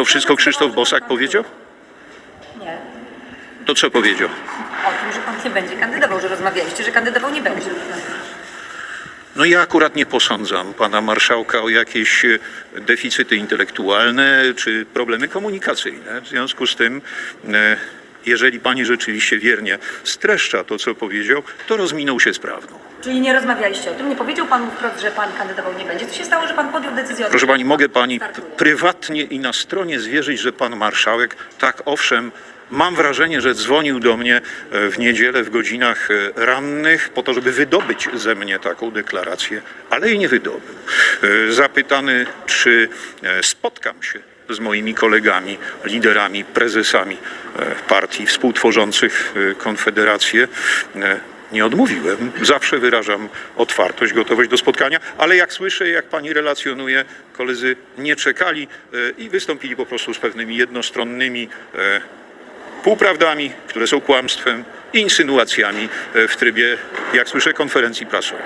To wszystko Krzysztof Bosak powiedział? Nie. To co powiedział? O tym, że pan nie będzie kandydował, że rozmawialiście, że kandydował nie będzie. No ja akurat nie posądzam pana marszałka o jakieś e, deficyty intelektualne czy problemy komunikacyjne. W związku z tym, e, jeżeli pani rzeczywiście wiernie streszcza to, co powiedział, to rozminął się z prawdą. Czyli nie rozmawialiście o tym, nie powiedział pan wprost, że pan kandydował nie będzie. Co się stało, że pan podjął decyzję o tym? Proszę pani, mogę pani prywatnie i na stronie zwierzyć, że pan marszałek, tak owszem, mam wrażenie, że dzwonił do mnie e, w niedzielę w godzinach e, rannych po to, żeby wydobyć ze mnie taką deklarację, ale jej nie wydobył. E, Zapytany, czy spotkam się z moimi kolegami, liderami, prezesami e, partii współtworzących e, Konfederację, e, nie odmówiłem. Zawsze wyrażam otwartość, gotowość do spotkania, ale jak słyszę, jak pani relacjonuje, koledzy nie czekali i wystąpili po prostu z pewnymi jednostronnymi półprawdami, które są kłamstwem, insynuacjami w trybie, jak słyszę, konferencji prasowej.